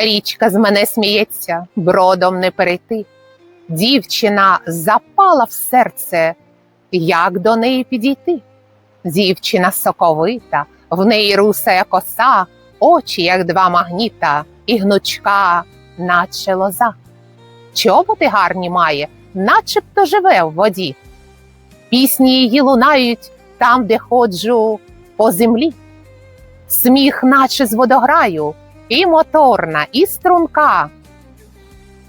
Річка з мене сміється, бродом не перейти. Дівчина запала в серце, як до неї підійти. Дівчина соковита, в неї русая коса, очі, як два магніта, і гнучка, наче лоза. Чоботи гарні має, начебто живе в воді. Пісні її лунають там, де ходжу по землі. Сміх, наче з водограю, і моторна, і струнка.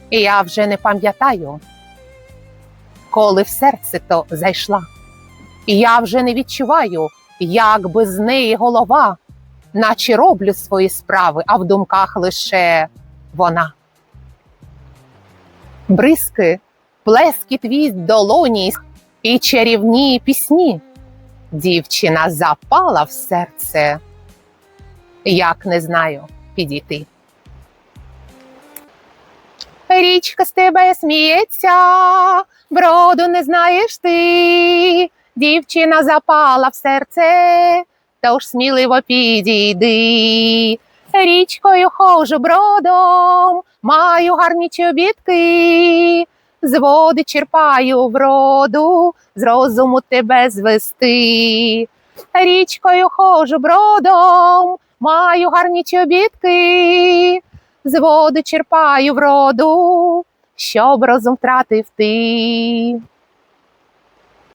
І я вже не пам'ятаю, коли в серце то зайшла. І я вже не відчуваю, як без неї голова, наче роблю свої справи, а в думках лише вона. Бризки, плескіт вість долоні і чарівні пісні. Дівчина запала в серце, як не знаю підійти. Річка з тебе сміється, броду не знаєш ти, дівчина запала в серце, тож сміливо підійди. Річкою хожу бродом, маю гарні чобітки, з води черпаю вроду, з розуму тебе звести. Річкою хожу бродом, маю гарні чобітки, з води черпаю вроду, щоб розум втратив ти.